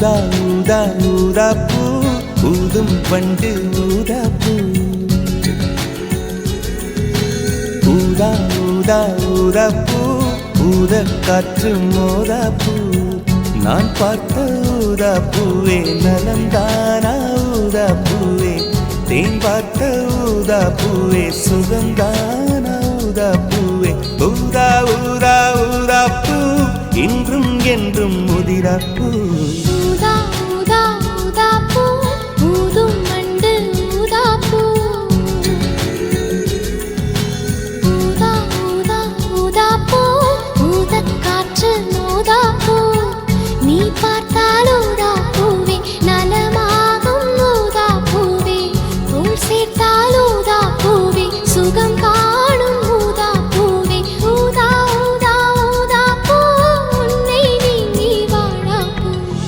ஊதா ஊதா ஊதா பூ ஊதும் பண்டு ஊதா பூ ஊதா ஊதா ஊதா பூ ஊத காற்று மோதா பூ நான் பார்த்த ஊதா பூவே நலந்தானா ஊதா பூவே தேன் பார்த்த ஊதா பூவே சுகந்தானா ஊதா பூவே ஊதா ஊதா ஊதா பூ இன்றும் என்றும் முதிரா பூ